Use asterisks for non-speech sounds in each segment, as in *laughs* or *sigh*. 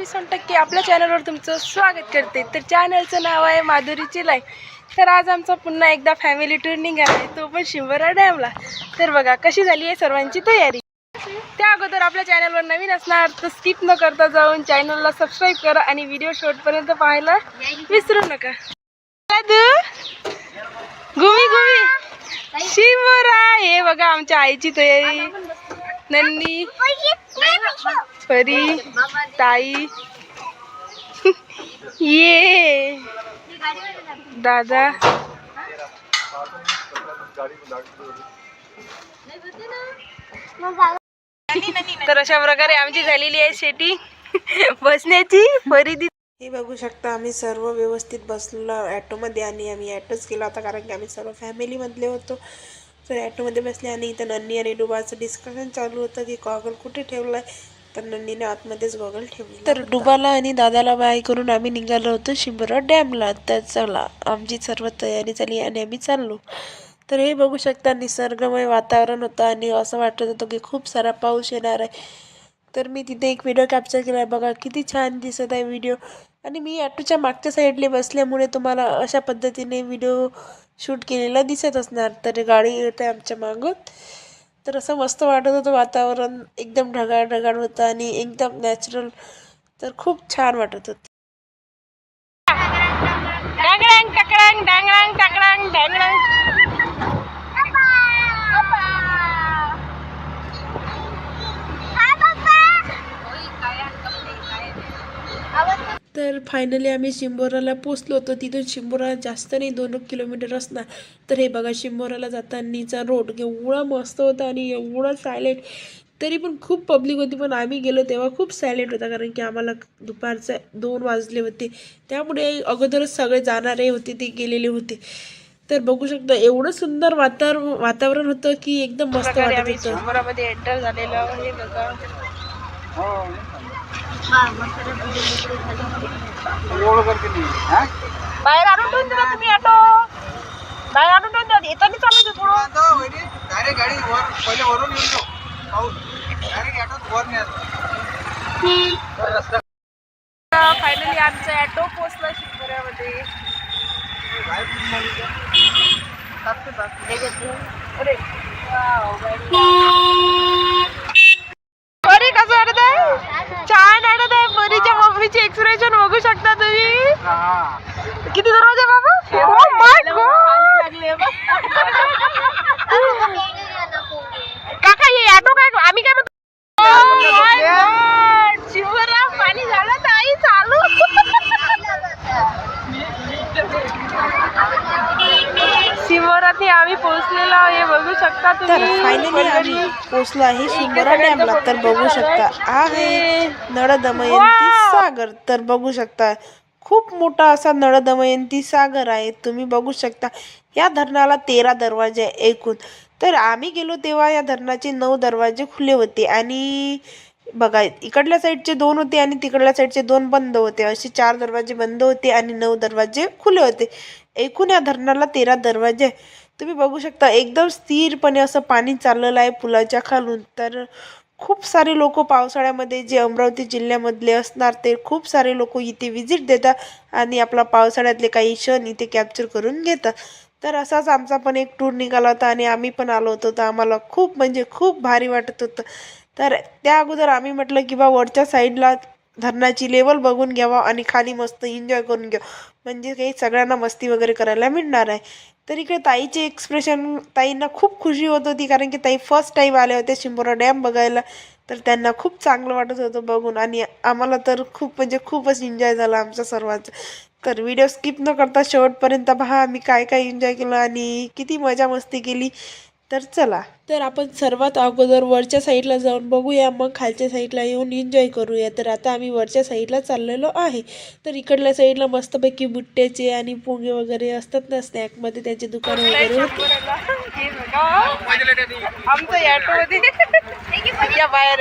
मी माधुरी सोनटक्के आपल्या चॅनलवर तुमचं स्वागत करते. तर चॅनलचं नाव आहे माधुरीची लाईफ तर आज आमचा पुन्हा एकदा फॅमिली टूर निघाला आहे. तो पण शिंबरा डॅमला तर बघा कशी झाली आहे सर्वांची तयारी? त्या अगोदर आपल्या चॅनलवर नवीन असणार तर स्किप न करता जाऊन चॅनलला सबस्क्राईब करा आणि व्हिडिओ शेवटपर्यंत पाहायला विसरू नका. गुमी गुमी शिंबरा हे बघा आमच्या आईची तयारी. नंदी. परी ताई. *laughs* ये. दादा. तर अशा प्रकारे आमची झालेली आहे शेती. *laughs* बसण्याची परिदी हे बघू शकता आम्ही सर्व व्यवस्थित बसलो ॲटोमध्ये आणि आम्ही ॲटोच केला होता कारण की आम्ही सर्व फॅमिलीमधले होतो. तर ॲटोमध्ये बसले आणि इथं नन्नी आणि डुबाचं डिस्कशन चालू होतं की गॉगल कुठे ठेवला आहे तर नन्नीने आतमध्येच गॉगल ठेवली तर डुबाला आणि दादाला बाय करून आम्ही निघालो होतो शिंबरा डॅमला. तर चला आमची सर्व तयारी झाली आणि आम्ही चाललो. तर हे बघू शकता निसर्गमय वातावरण होतं आणि असं वाटत होतं की खूप सारा पाऊस येणार आहे. तर मी तिथे एक व्हिडिओ कॅप्चर केला. आहे बघा किती छान दिसत आहे व्हिडिओ आणि मी ॲटोच्या मागच्या साईडले बसल्यामुळे तुम्हाला अशा पद्धतीने व्हिडिओ शूट केलेला दिसत असणार. तर गाडी येते आमच्या मागून. तर असं मस्त वाटत होतं वातावरण. एकदम ढगाळ ढगाळ होतं आणि एकदम नॅचरल तर खूप छान वाटत होतं. तर फायनली आम्ही शिंबोराला पोचलो होतो. तिथून शिंबोरा जास्त नाही दोन किलोमीटर असणार. तर हे बघा शिंबोराला जातानीचा रोड एवढा मस्त होता आणि एवढा सायलेंट तरी पण खूप पब्लिक होती पण आम्ही गेलो तेव्हा खूप सायलेंट होता. कारण की आम्हाला दुपारचे दोन वाजले होते. त्यामुळे अगोदरच सगळे जाणारे होते ते गेलेले होते. तर बघू शकता एवढं सुंदर वातावरण वातावरण होतं की एकदम मस्त वाटत होतं. एंटर झालेलो. हे बघा. बाहेर आणून ठेवून दिला तुम्ही ऑटो. बाहेर आणून ठेवून दिला येताना चालायचं थोडं डायरेक्ट गाडी वर पहिले वरून येऊन जाऊ पाऊस डायरेक्ट ॲटोत वर नाही फायनली आमचा ऑटो पोचला आहे. अरे परी कसं वाटत आहे छान वाटत आहे परीच्या मम्मीची एक्सप्रेशन बघू शकता तुम्ही किती दरवाजा बाबा? Oh my God! काका हे ऑटो काय आम्ही काय म्हणतो? Oh my God! शिवराम पाणी झालं ताई चालू. शिवरात्री आम्ही पोहोचलेलो आहे हे बघू शकता तर तुम्ही. फायनली आम्ही पोचलो आहे डॅमला तर बघू शकता आहे नळ दमयंती सागर. तर बघू शकता खूप मोठा असा नळदमयंती सागर आहे. तुम्ही बघू शकता. या धरणाला तेरा दरवाजे ऐकून एकूण. तर आम्ही गेलो तेव्हा या धरणाचे नऊ दरवाजे खुले होते आणि बघा इकडल्या साईडचे दोन होते आणि तिकडल्या साईडचे दोन बंद होते. असे चार दरवाजे बंद होते आणि नऊ दरवाजे खुले होते. एकूण या धरणाला तेरा दरवाजे. आहे. तुम्ही बघू शकता एकदम स्थिरपणे असं पाणी चाललेलं आहे पुलाच्या खालून. तर खूप सारे लोक पावसाळ्यामध्ये जे अमरावती जिल्ह्यामधले असणार ते खूप सारे लोक इथे विजिट देतात आणि आपला पावसाळ्यातले काही क्षण इथे कॅप्चर करून घेतात. तर असाच आमचा पण एक टूर निघाला होता आणि आम्ही पण आलो होतो. तर आम्हाला खूप म्हणजे खूप भारी वाटत होतं. तर त्या अगोदर आम्ही म्हटलं की बा वरच्या साईडला धरणाची लेवल बघून घ्यावा आणि खाली मस्त एन्जॉय करून घ्यावं म्हणजे काही सगळ्यांना मस्ती वगैरे करायला मिळणार आहे. तर इकडे ताईचे एक्सप्रेशन ताईंना खूप खुशी होत होती कारण की ताई फर्स्ट टाईम आल्या होत्या शिंबोरा डॅम बघायला. तर त्यांना खूप चांगलं वाटत होतं बघून आणि आम्हाला तर खूप म्हणजे खूपच एन्जॉय झाला आमचा सर्वांचा. तर व्हिडिओ स्किप न करता शेवटपर्यंत पहा आम्ही काय काय एन्जॉय केलं आणि किती मजा मस्ती केली. तर चला. तर आपण सर्वात अगोदर वरच्या साईडला जाऊन बघूया मग खालच्या साईडला येऊन एन्जॉय करूया. तर आता आम्ही वरच्या साईडला चाललेलो आहे. तर इकडल्या साईडला मस्तपैकी बुट्ट्याचे आणि पोंगे वगैरे असतात ना स्नॅकमध्ये त्याचे दुकान वगैरे. हे आमचं ऑटो मध्ये या बाहेर.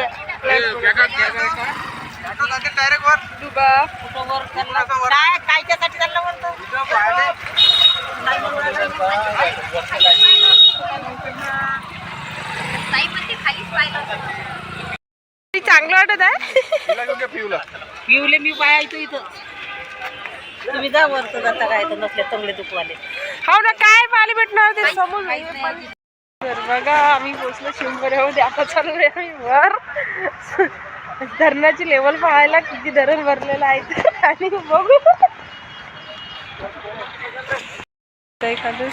ॲटो जाते डायरेक्ट वर दुबा कायच्यासाठी चाललं म्हणतो चांगलं वाटत आहे. पिवले मी पाहायचो इथं. तुम्ही जा वरत जाता काय तर नसले चांगले दुखवाले. हो ना काय पाणी भेटणार ते समोर? तर बघा आम्ही पोचलो शिंबऱ्यामध्ये आता चालू आहे आम्ही वर. धरणाची लेवल पाहायला किती धरण भरलेलं आहे ते. आणि बघू. खातं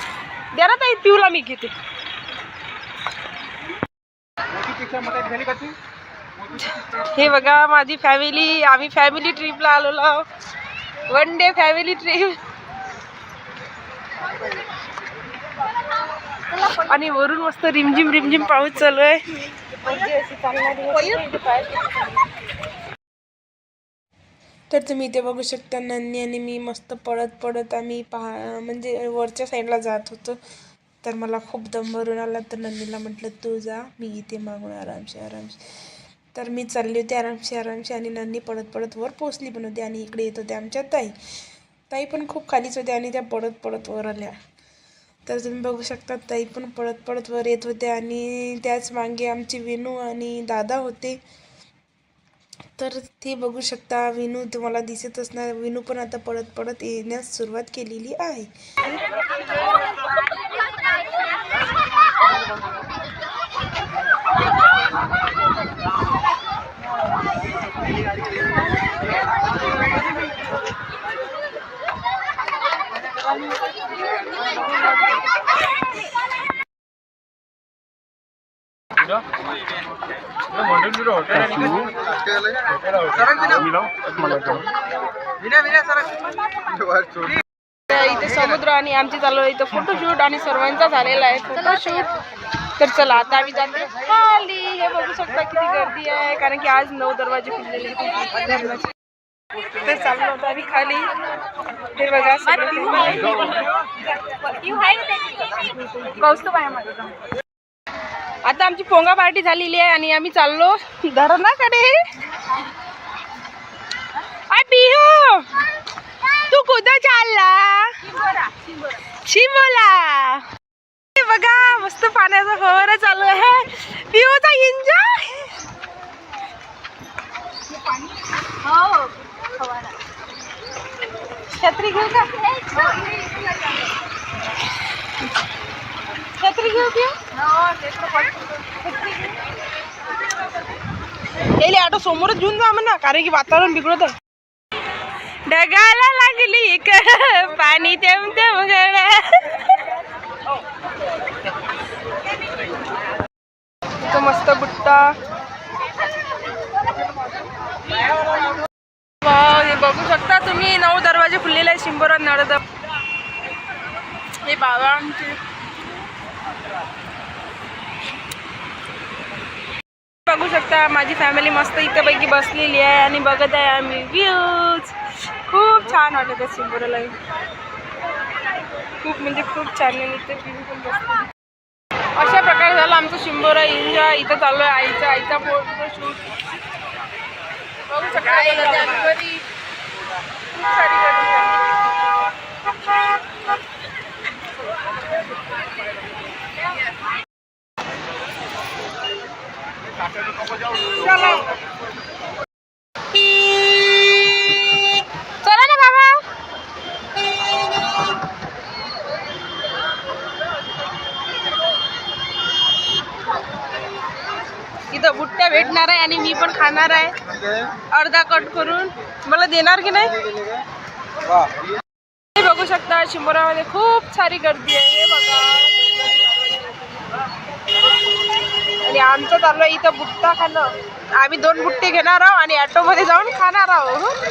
द्या ना ताई पिऊला मी घेते मोठीपेक्षा मोठी झाली का ती हे बघा माझी फॅमिली आम्ही फॅमिली ट्रिपला आलेलो वन डे फॅमिली ट्रिप आणि वरून मस्त रिमझिम रिमझिम पाऊस चालू आहे. तर तुम्ही इथे बघू शकता नन्नी आणि मी मस्त पडत पडत आम्ही पहा म्हणजे वरच्या साईडला जात होतो. तर मला खूप दम भरून आला. तर नंदीला म्हटलं तू जा मी इथे मागून आरामशी आरामशी तर मी चालली होती आरामशी आरामशी आणि नंदी पडत पडत वर पोचली पण होती आणि इकडे येत होत्या आमच्या ताई. ताई पण खूप खालीच होत्या आणि त्या पडत पडत वर आल्या. तर तुम्ही बघू शकता ताई पण पडत पडत वर येत होत्या आणि त्याच मागे आमची विनू आणि दादा होते. तर ते बघू शकता विनू तुम्हाला दिसत असणार. विनू पण आता पडत पडत येण्यास सुरुवात केलेली आहे. araba. వినే వినే సరే इथे समुद्र आणि आमची चालू आहे इथं फोटोशूट आणि सर्वांचा झालेला आहे फोटोशूट तर चला आता आम्ही जाते. खाली हे बघू शकता किती गर्दी आहे कारण की आज नऊ दरवाजे खुललेले तर चाललो होतो आम्ही खाली. ते बघा कौस्तुभ आहे. माझं आता आमची पोंगा पार्टी झालेली आहे आणि आम्ही चाललो धरणाकडे. आय पिहू तू कुठं चालला? शिमोला हे बघा मस्त पाण्याचा फवारा चालू आहे. पिऊचा एन्जॉय छत्री घेऊ का? छत्री घेऊ यायले ऑटो समोरच घेऊन जा म्हणा कारण की वातावरण बिघडत. ढगाला पाणी एक पाणी तेम तेम तो मस्त बुट्टा. हे बघू शकता तुम्ही नऊ दरवाजे खुललेले आहे शिंबोरात नळद हे बाबा आमचे. बघू शकता माझी फॅमिली मस्त इथं पैकी बसलेली आहे आणि बघत आहे आम्ही. व्ह्यूज खूप छान वाटत आहे सिंबोराला खूप म्हणजे खूप छान आहे इथे पण अशा प्रकारे झालं आमचं शिंबोरा एन्जॉय इथं चालू आहे आईचा आईचा फोटो शूट बघू शकता बघत आहे आम्ही घरी खूप सारी गर्दी आहे. चला चला ना बाबा इथं बुट्ट्या भेटणार आहे आणि मी पण खाणार आहे. अर्धा कट करून. मला देणार की नाही? बघू शकता शिंबोरामध्ये खूप सारी गर्दी आहे. बघा. आणि आमचं चालू आहे इथं बुट्टा खाणं. आम्ही दोन बुट्टे घेणार आहोत आणि ऑटोमध्ये जाऊन खाणार आहोत.